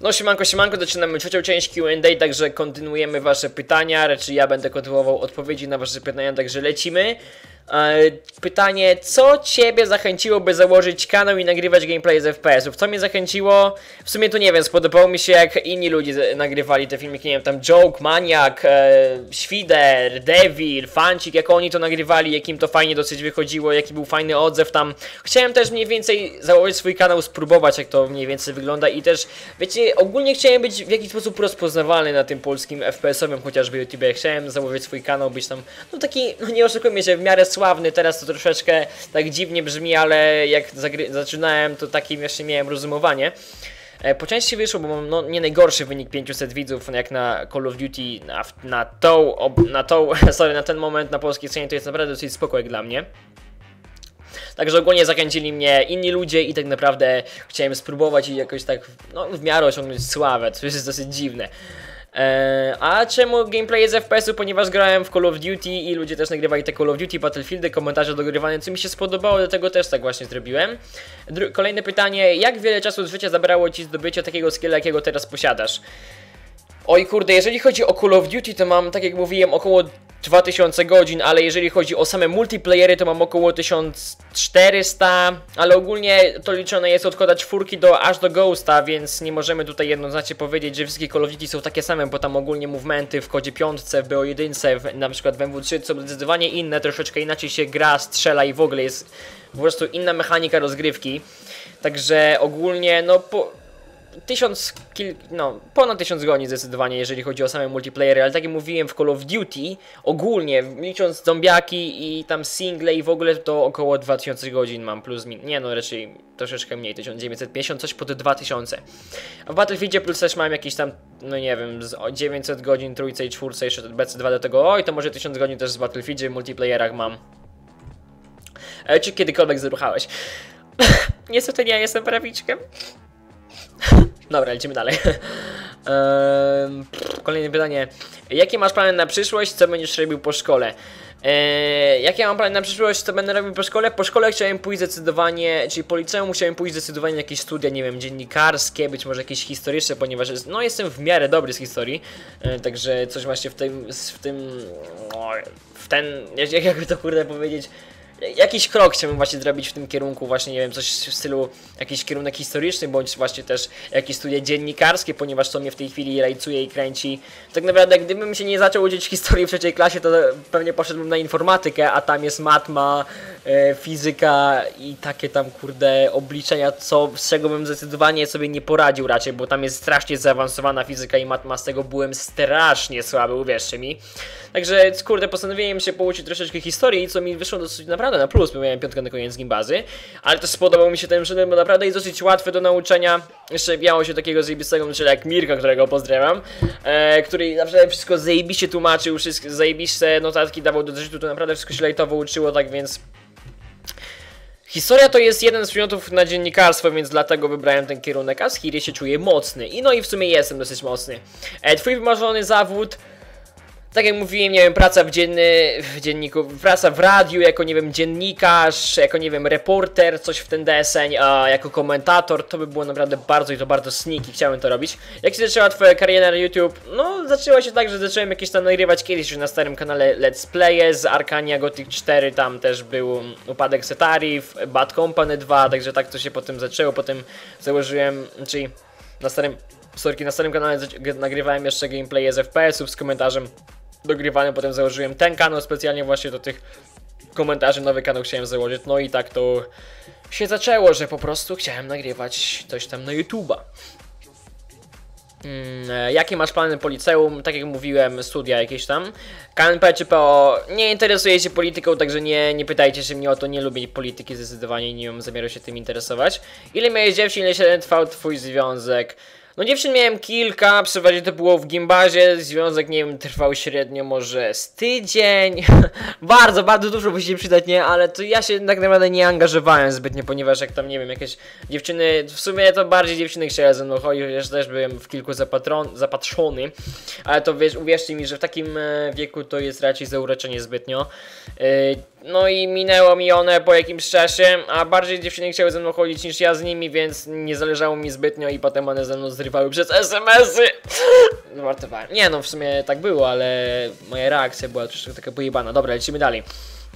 No siemanko, siemanko, zaczynamy trzecią część Q&A, także kontynuujemy wasze pytania, raczej ja będę kontynuował odpowiedzi na wasze pytania, także lecimy. E, Pytanie, co ciebie zachęciło, by założyć kanał i nagrywać gameplay z FPS-ów? Co mnie zachęciło? W sumie to nie wiem, spodobało mi się jak inni ludzie nagrywali te filmiki, nie wiem, tam Joke, Maniak, e, Świder, Devil, Fancik, jak oni to nagrywali, jakim to fajnie dosyć wychodziło, jaki był fajny odzew tam. Chciałem też mniej więcej założyć swój kanał, spróbować jak to mniej więcej wygląda i też, wiecie, ogólnie chciałem być w jakiś sposób rozpoznawalny na tym polskim FPS-owym chociażby YouTube. Chciałem założyć swój kanał, być tam, no taki, no nie oszukujmy się, w miarę sławny, teraz to troszeczkę tak dziwnie brzmi, ale jak zaczynałem, to takim jeszcze miałem rozumowanie. E, Po części wyszło, bo mam no, nie najgorszy wynik 500 widzów jak na Call of Duty na, na tą, na tą, sorry, na ten moment na polskiej scenie to jest naprawdę dosyć spoko jak dla mnie. Także ogólnie zachęcili mnie inni ludzie i tak naprawdę chciałem spróbować i jakoś tak no, w miarę osiągnąć sławę, co jest dosyć dziwne. Eee, a czemu gameplay z FPS-u? Ponieważ grałem w Call of Duty i ludzie też nagrywali te Call of Duty, Battlefieldy, komentarze dogrywane, co mi się spodobało, dlatego też tak właśnie zrobiłem. Dru- kolejne pytanie, jak wiele czasu z życia zabrało Ci zdobycie takiego skilla, jakiego teraz posiadasz? Oj kurde, jeżeli chodzi o Call of Duty, to mam, tak jak mówiłem, około 2000 godzin, ale jeżeli chodzi o same multiplayery, to mam około 1400, ale ogólnie to liczone jest od koda czwórki do aż do Ghosta, więc nie możemy tutaj jednoznacznie powiedzieć, że wszystkie Call of Duty są takie same, bo tam ogólnie movementy w kodzie piątce, w BO1, w, na przykład w MW3 są zdecydowanie inne, troszeczkę inaczej się gra, strzela i w ogóle jest po prostu inna mechanika rozgrywki. Także ogólnie, no po, tysiąc, kil, no, ponad tysiąc godzin zdecydowanie, jeżeli chodzi o same multiplayery, ale tak jak mówiłem w Call of Duty, ogólnie, licząc zombiaki i tam single i w ogóle, to około 2000 godzin mam plus min, nie no, raczej troszeczkę mniej, 1950, coś pod 2000. A w Battlefieldzie plus też mam jakieś tam, no nie wiem, z o 900 godzin trójce i czwórce, jeszcze BC2 do tego, oj, to może 1000 godzin też w Battlefieldzie, w multiplayerach mam. E, czy kiedykolwiek zruchałeś? Niestety nie jestem prawiczkiem. Dobra, lecimy dalej. Pff, kolejne pytanie. Jakie masz plany na przyszłość? Co będziesz robił po szkole? Eee, jakie mam plany na przyszłość? Co będę robił po szkole? Po szkole chciałem pójść zdecydowanie, czyli po liceum chciałem pójść zdecydowanie na jakieś studia, nie wiem, dziennikarskie, być może jakieś historyczne, ponieważ jest, no jestem w miarę dobry z historii, e, także coś właśnie w tym, w tym, w ten, jak, jakby to kurde powiedzieć, jakiś krok chciałbym właśnie zrobić w tym kierunku, właśnie nie wiem, coś w stylu jakiś kierunek historyczny, bądź właśnie też jakieś studia dziennikarskie, ponieważ to mnie w tej chwili rajcuje i kręci. Tak naprawdę, gdybym się nie zaczął uczyć historii w trzeciej klasie, to pewnie poszedłbym na informatykę, a tam jest matma, e, fizyka i takie tam kurde obliczenia, co, z czego bym zdecydowanie sobie nie poradził raczej, bo tam jest strasznie zaawansowana fizyka i matma, z tego byłem strasznie słaby, uwierzcie mi. Także, kurde, postanowiłem się pouczyć troszeczkę historii, co mi wyszło dosyć naprawdę na plus, bo miałem piątkę na koniec gimbazy, ale też spodobał mi się ten przedmiot, bo naprawdę jest dosyć łatwy do nauczenia. Jeszcze miało się takiego zajebistego nauczyciela jak Mirka, którego pozdrawiam, e, który naprawdę wszystko zajebiście tłumaczył, wszystko zajebiste notatki dawał do zeszytu, to naprawdę wszystko się lajtowo uczyło, tak więc... Historia to jest jeden z przedmiotów na dziennikarstwo, więc dlatego wybrałem ten kierunek, a z Hiry się czuję mocny. I no i w sumie jestem dosyć mocny. E, twój wymarzony zawód... Tak jak mówiłem, nie wiem, praca w, dzienny, w dzienniku, praca w radiu, jako, nie wiem, dziennikarz, jako, nie wiem, reporter, coś w ten deseń, a jako komentator, to by było naprawdę bardzo i to bardzo sneaky, chciałem to robić. Jak się zaczęła twoja kariera na YouTube? No, zaczęła się tak, że zacząłem jakieś tam nagrywać kiedyś już na starym kanale Let's Playe z Arkania Gothic 4, tam też był Upadek Setarif, Bad Company 2, także tak to się potem zaczęło, potem założyłem, czyli na starym, sorki, na starym kanale nagrywałem jeszcze gameplaye z FPS-ów z komentarzem dogrywanym, potem założyłem ten kanał specjalnie właśnie do tych komentarzy, nowy kanał chciałem założyć, no i tak to się zaczęło, że po prostu chciałem nagrywać coś tam na YouTube'a. Mm, e, jakie masz plany po liceum? Tak jak mówiłem, studia jakieś tam. KNP czy PO? Nie interesuję się polityką, także nie, nie pytajcie się mnie o to, nie lubię polityki zdecydowanie, nie mam zamiaru się tym interesować. Ile miałeś dziewczyn, ile się trwał twój związek? No dziewczyn miałem kilka, przeważnie to było w gimbazie, związek nie wiem, trwał średnio może z tydzień, bardzo, bardzo dużo musi się przydać, nie, ale to ja się tak naprawdę nie angażowałem zbytnio, ponieważ jak tam, nie wiem, jakieś dziewczyny, w sumie to bardziej dziewczyny chciały ze mną chodzić, chociaż też byłem w kilku zapatron, zapatrzony, ale to wiesz, uwierzcie mi, że w takim e, wieku to jest raczej zauroczenie zbytnio. E, no i minęło mi one po jakimś czasie, a bardziej dziewczyny chciały ze mną chodzić niż ja z nimi, więc nie zależało mi zbytnio i potem one ze mną zrywały przez SMS-y. Nie no, w sumie tak było, ale moja reakcja była troszeczkę taka pojebana. Dobra, lecimy dalej.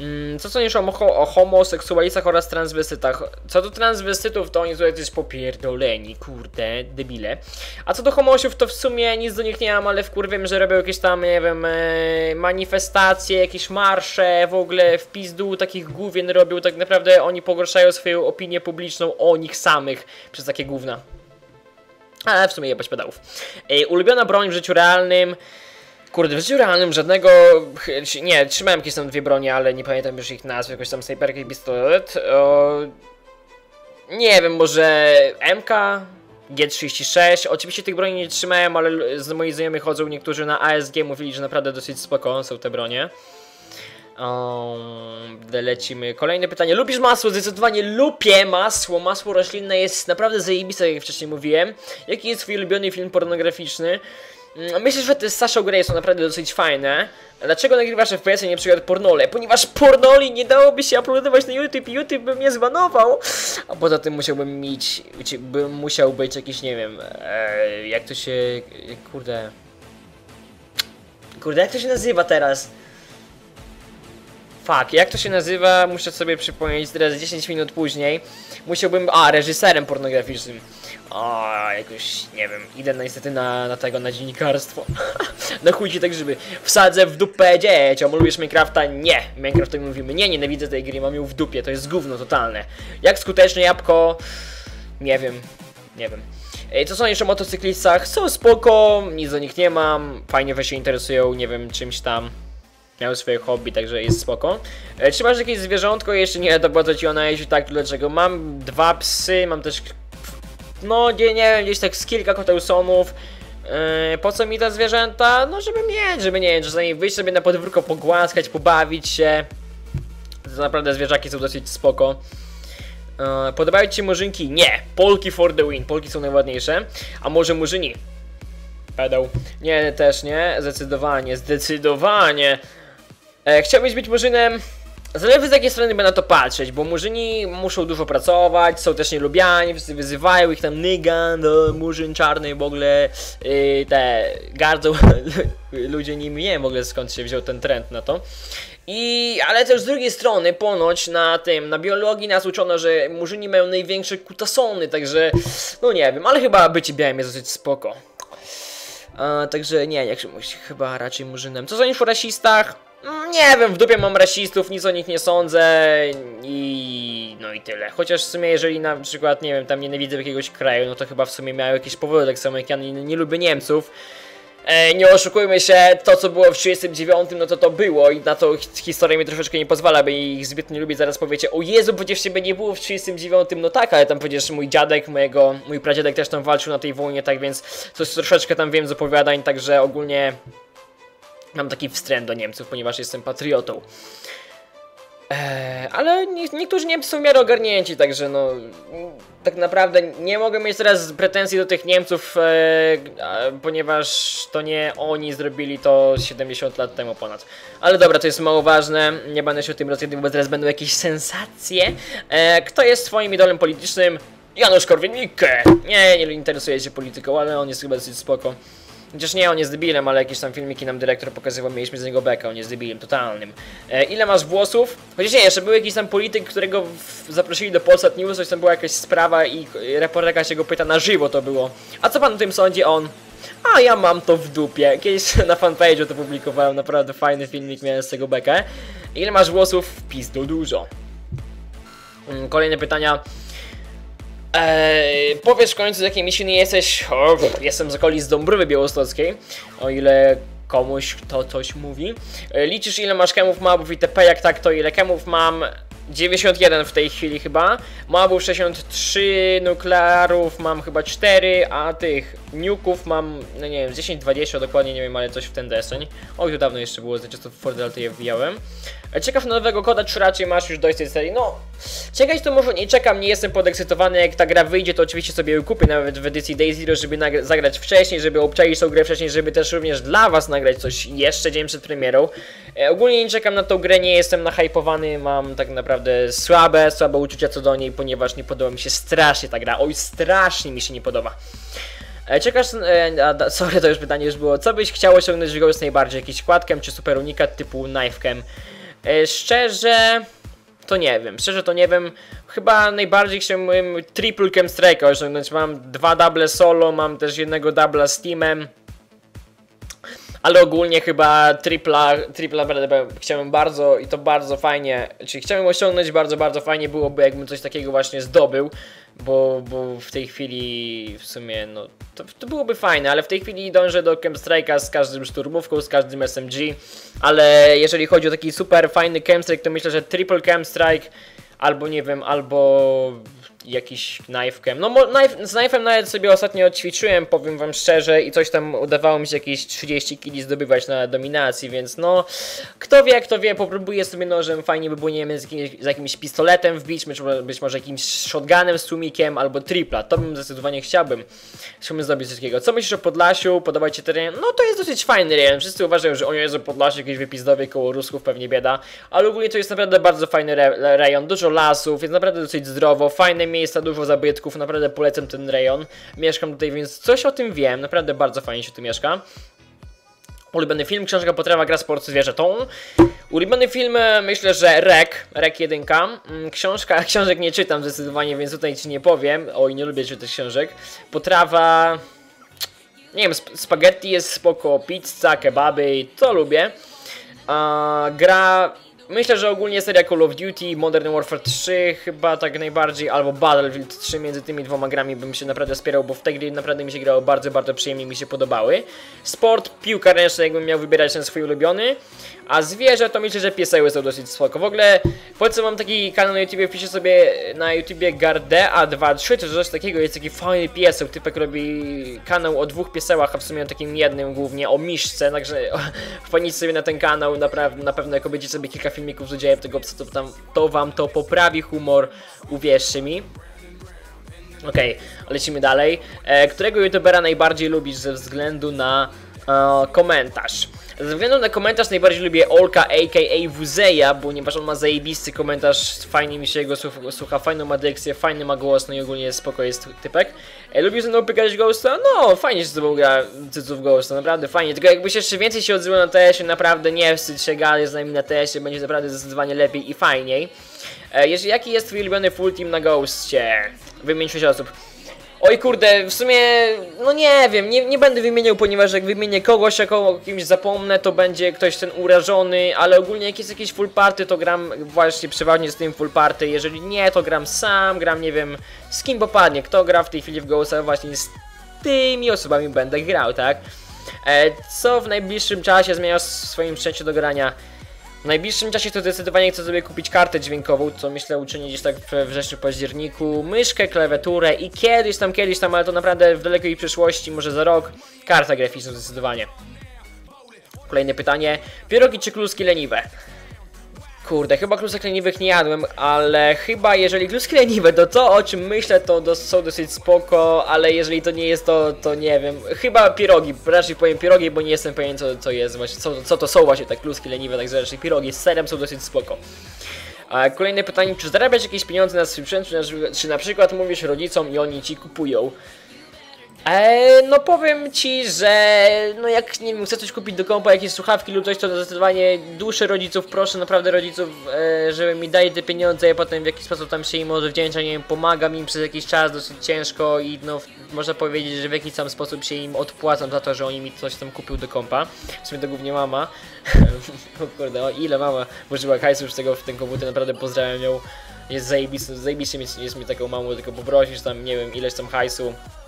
Mm, Co sądzisz o, o homoseksualistach oraz transwestytach? Co do transwestytów, to oni tutaj też popierdoleni, kurde, debile. A co do homosiów, to w sumie nic do nich nie mam, ale wkurwiem, że robią jakieś tam, nie wiem, e, manifestacje, jakieś marsze, w ogóle w pizdu takich główien robią. Tak naprawdę oni pogorszają swoją opinię publiczną o nich samych przez takie gówna. Ale w sumie jebać pedałów. Ulubiona broń w życiu realnym. Kurde, w życiu realnym żadnego. Nie, trzymałem jakieś tam dwie bronie, ale nie pamiętam już ich nazw, jakoś tam snajperkę i pistolet. O, nie wiem, może MK, G36. Oczywiście tych broni nie trzymałem, ale z moich znajomych chodzą niektórzy na ASG, mówili, że naprawdę dosyć spoko są te bronie. Um, lecimy. Kolejne pytanie. Lubisz masło? Zdecydowanie lubię masło. Masło roślinne jest naprawdę zajebiste, jak wcześniej mówiłem. Jaki jest twój ulubiony film pornograficzny? Mm, Myślę, że te Sasha Grey są naprawdę dosyć fajne. Dlaczego nagrywasz FPS, a nie przykład pornole? Ponieważ pornoli nie dałoby się uploadować na YouTube i YouTube by mnie zbanował. A poza tym musiałbym mieć, bym musiał być jakiś, nie wiem, e, jak to się, kurde... Kurde, jak to się nazywa teraz? Fuck, jak to się nazywa? Muszę sobie przypomnieć teraz 10 minut później. Musiałbym. A, reżyserem pornograficznym. O, jakoś nie wiem. Idę niestety na, na tego, na dziennikarstwo. na chuj ci tak, żeby wsadzę w dupę dzieciom. Lubisz Minecrafta? Nie. Minecraftowi mówimy, nie, nienawidzę tej gry, mam ją w dupie, to jest gówno totalne. Jak skuteczne jabłko? Nie wiem. Nie wiem. Co sądzisz o motocyklistach? Są spoko, nic do nich nie mam. Fajnie we się interesują, nie wiem, czymś tam miał swoje hobby, także jest spoko. E, czy masz jakieś zwierzątko? Jeszcze nie, to co ci ona jeździ, tak, dlaczego? Mam dwa psy, mam też, no nie, nie wiem, gdzieś tak z kilka kotełsonów. E, po co mi te zwierzęta? No żeby mieć, żeby nie wiem, czasami wyjść sobie na podwórko, pogłaskać, pobawić się. To naprawdę zwierzaki są dosyć spoko. E, podobają ci ci murzynki? Nie! Polki for the win, Polki są najładniejsze. A może murzyni? Pedał. Nie, też nie. Zdecydowanie, zdecydowanie. E, chciałbyś być murzynem? Zależy z jakiej strony by na to patrzeć, bo murzyni muszą dużo pracować, są też nielubiani, wszyscy wyzywają ich tam nyga, no murzyn czarny w ogóle yy, te gardzą ludzie nimi, nie wiem w ogóle skąd się wziął ten trend na to. I, ale też z drugiej strony, ponoć na tym, na biologii nas uczono, że murzyni mają największe kutasony, także, no nie wiem, ale chyba bycie białym jest dosyć spoko. A, także nie, jak się musi, chyba raczej murzynem. Co sądzisz o rasistach? Mm, Nie wiem, w dupie mam rasistów, nic o nich nie sądzę i no i tyle. Chociaż w sumie jeżeli na przykład, nie wiem, tam nienawidzę jakiegoś kraju, no to chyba w sumie miały jakieś powody, tak samo jak ja nie, nie lubię Niemców. E, nie oszukujmy się, to co było w 39, no to to było i na to hi- historia mi troszeczkę nie pozwala, by ich zbyt nie lubię. Zaraz powiecie, o Jezu, przecież ciebie nie było w 39, no tak, ale tam przecież mój dziadek, mojego, mój pradziadek też tam walczył na tej wojnie, tak więc coś troszeczkę tam wiem z opowiadań, także ogólnie mam taki wstręt do Niemców, ponieważ jestem patriotą. Eee, ale nie, niektórzy Niemcy są w miarę ogarnięci, także no tak naprawdę nie mogę mieć teraz pretensji do tych Niemców, eee, ponieważ to nie oni zrobili to 70 lat temu ponad. Ale dobra, to jest mało ważne, nie będę się o tym rozgadywał, bo teraz będą jakieś sensacje. Eee, kto jest twoim idolem politycznym? Janusz Korwin-Mikke! Nie, nie interesuje się polityką, ale on jest chyba dosyć spoko. Chociaż nie, on jest debilem, ale jakieś tam filmiki nam dyrektor pokazywał, mieliśmy z niego beka, on jest debilem totalnym. E, ile masz włosów? Chociaż nie, jeszcze był jakiś tam polityk, którego zaprosili do Polsat News, coś tam była jakaś sprawa i reporterka się go pyta na żywo to było. A co pan o tym sądzi? On... A ja mam to w dupie. Kiedyś na fanpage'u to publikowałem, naprawdę fajny filmik miałem z tego bekę. Ile masz włosów? Pizdu dużo. Mm, Kolejne pytania. Eee, w końcu z jakiej misji jesteś. O, jestem z okolic Dąbrowy Białostockiej. O ile komuś to coś mówi. E, liczysz ile masz kemów, mobów itp. Jak tak, to ile kemów mam? 91 w tej chwili chyba. Mobów 63, nuklearów mam chyba 4, a tych nuków mam, no nie wiem, 10-20 dokładnie, nie wiem, ale coś w ten deseń. Oj, to dawno jeszcze było, w Ford Delta je wbijałem. E, Ciekaw na nowego koda, czy raczej masz już dojść do tej serii? No, czekać to może nie czekam, nie jestem podekscytowany, jak ta gra wyjdzie, to oczywiście sobie ją kupię nawet w edycji Day Zero, żeby zagrać wcześniej, żeby obczaić tą grę wcześniej, żeby też również dla was nagrać coś jeszcze dzień przed premierą. E, ogólnie nie czekam na tą grę, nie jestem nahypowany, mam tak naprawdę słabe, słabe uczucia co do niej, ponieważ nie podoba mi się strasznie ta gra, oj strasznie mi się nie podoba. E, Czekasz, e, da- sorry, to już pytanie już było. Co byś chciał osiągnąć w Ghost najbardziej? Jakiś kładkiem czy super unikat typu knife'kem? E, szczerze, to nie wiem. Szczerze to nie wiem. Chyba najbardziej chciałbym triple cam strike'a osiągnąć. Mam dwa double solo, mam też jednego double z teamem. Ale ogólnie chyba tripla, tripla naprawdę chciałem bardzo i to bardzo fajnie, czyli chciałem osiągnąć bardzo, bardzo fajnie byłoby jakbym coś takiego właśnie zdobył, bo, bo w tej chwili w sumie no to, to byłoby fajne, ale w tej chwili dążę do Camp Strike'a z każdym szturmówką, z każdym SMG, ale jeżeli chodzi o taki super fajny Camp Strike, to myślę, że triple Camp Strike albo nie wiem, albo jakiś knife'em. No knife, z knife'em nawet sobie ostatnio ćwiczyłem, powiem wam szczerze i coś tam udawało mi się jakieś 30 kili zdobywać na dominacji, więc no kto wie, kto wie, popróbuję sobie nożem, fajnie by było, nie wiem, z jakimś, z jakimś pistoletem wbić, być, być może jakimś shotgunem z tłumikiem albo tripla, to bym zdecydowanie chciałbym. Chciałbym zrobić takiego. Co myślisz o Podlasiu? Podoba Ci teren? No to jest dosyć fajny rejon, wszyscy uważają, że o Jezu, Podlasie jakieś wypizdowie koło Rusków, pewnie bieda, ale ogólnie to jest naprawdę bardzo fajny re rejon, dużo lasów, jest naprawdę dosyć zdrowo, fajne miejsca, dużo zabytków, naprawdę polecam ten rejon. Mieszkam tutaj, więc coś o tym wiem, naprawdę bardzo fajnie się tu mieszka. Ulubiony film, książka, potrawa, gra, sport, zwierzę tą. Ulubiony film, e, myślę, że Rek, Rek 1. Mm, Książka, książek nie czytam zdecydowanie, więc tutaj ci nie powiem. Oj, nie lubię czytać książek. Potrawa... Nie wiem, sp spaghetti jest spoko, pizza, kebaby, to lubię. A, gra... Myślę, że ogólnie seria Call of Duty, Modern Warfare 3 chyba tak najbardziej, albo Battlefield 3 między tymi dwoma grami bym się naprawdę spierał, bo w tej gry naprawdę mi się grało bardzo, bardzo przyjemnie, mi się podobały. Sport, piłka ręczna, jakbym miał wybierać ten swój ulubiony. A zwierzę to myślę, że pieseły są dosyć spoko. W ogóle, po co mam taki kanał na YouTubie, wpiszę sobie na YouTubie Gardea 2-3, to coś takiego, jest taki fajny pieseł, typek robi kanał o dwóch piesełach, a w sumie o takim jednym głównie, o miszce, także wpadnijcie sobie na ten kanał, na pewno jak obejdziecie sobie kilka filmików z udziałem tego psa, to, tam, to wam to poprawi humor, uwierzcie mi. Okej, lecimy dalej. E, którego youtubera najbardziej lubisz ze względu na e, komentarz? Ze względu na komentarz najbardziej lubię Olka aka Wuzeja, ponieważ on ma zajebisty komentarz, fajnie mi się jego słucha, fajną ma dykcję, fajny ma głos, no i ogólnie spoko jest typek. E, lubisz ze mną pykać Ghosta? No, fajnie się z tobą gra cyców Ghosta, naprawdę fajnie, tylko jakbyś jeszcze więcej się odzywał na TS-ie, naprawdę nie wstydź się, gadaj z nami na TS-ie, będzie naprawdę zdecydowanie lepiej i fajniej. E, jeżeli, jaki jest twój ulubiony full team na Ghostie? Wymień 6 osób. Oj kurde, w sumie, no nie wiem, nie, nie będę wymieniał, ponieważ jak wymienię kogoś, jak o kimś zapomnę, to będzie ktoś ten urażony, ale ogólnie jak jest jakieś full party, to gram właśnie przeważnie z tym full party, jeżeli nie, to gram sam, gram nie wiem, z kim popadnie, kto gra w tej chwili w Ghosta, właśnie z tymi osobami będę grał, tak? E, co w najbliższym czasie zmieniasz w swoim szczęściu do grania? W najbliższym czasie to zdecydowanie chcę sobie kupić kartę dźwiękową, co myślę uczynię gdzieś tak we wrześniu, październiku, myszkę, klawiaturę i kiedyś tam, kiedyś tam, ale to naprawdę w dalekiej przyszłości, może za rok, karta graficzna zdecydowanie. Kolejne pytanie, pierogi czy kluski leniwe? Kurde, chyba klusek leniwych nie jadłem, ale chyba jeżeli kluski leniwe, to to o czym myślę to są dosyć spoko, ale jeżeli to nie jest to, to nie wiem. Chyba pierogi, raczej powiem pierogi, bo nie jestem pewien co, co jest właśnie, co, co to są właśnie te kluski leniwe, także raczej pierogi z serem są dosyć spoko. A kolejne pytanie, czy zarabiasz jakieś pieniądze na swój sprzęt, czy na, czy na przykład mówisz rodzicom i oni ci kupują? Eee, no powiem ci, że no jak nie wiem, chcę coś kupić do kompa, jakieś słuchawki lub coś, to zdecydowanie dłuższe rodziców, proszę naprawdę rodziców, e, żeby mi dali te pieniądze, ja potem w jakiś sposób tam się im odwdzięczam, nie wiem, pomagam im przez jakiś czas dosyć ciężko i no można powiedzieć, że w jakiś tam sposób się im odpłacam za to, że oni mi coś tam kupił do kompa. W sumie to głównie mama. o kurde, o ile mama włożyła hajsu już tego w ten komputer, naprawdę pozdrawiam ją. Jest zajebiście mieć, jest mi taką mamą, tylko poprosisz tam, nie wiem, ileś tam hajsu A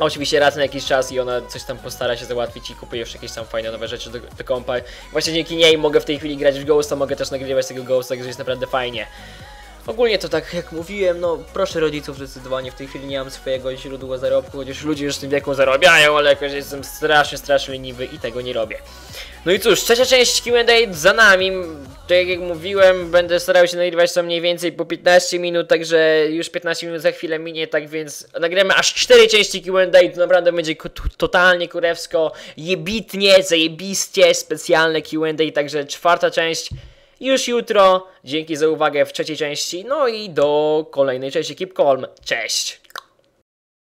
Oczywiście raz na jakiś czas i ona coś tam postara się załatwić i kupi już jakieś tam fajne nowe rzeczy do, do kompa. Właśnie dzięki niej mogę w tej chwili grać w Ghosta, mogę też nagrywać tego Ghosta, także jest naprawdę fajnie. Ogólnie to tak jak mówiłem, no proszę rodziców zdecydowanie, w tej chwili nie mam swojego źródła zarobku, chociaż ludzie już w tym wieku zarabiają, ale jakoś jestem strasznie, strasznie leniwy i tego nie robię. No i cóż, trzecia część Q&A za nami, tak jak mówiłem, będę starał się nagrywać to mniej więcej po 15 minut, także już 15 minut za chwilę minie, tak więc nagramy aż 4 części Q&A, to naprawdę będzie totalnie kurewsko, jebitnie, zajebiście, specjalne Q&A, także czwarta część już jutro. Dzięki za uwagę w trzeciej części. No i do kolejnej części Keep Calm. Cześć!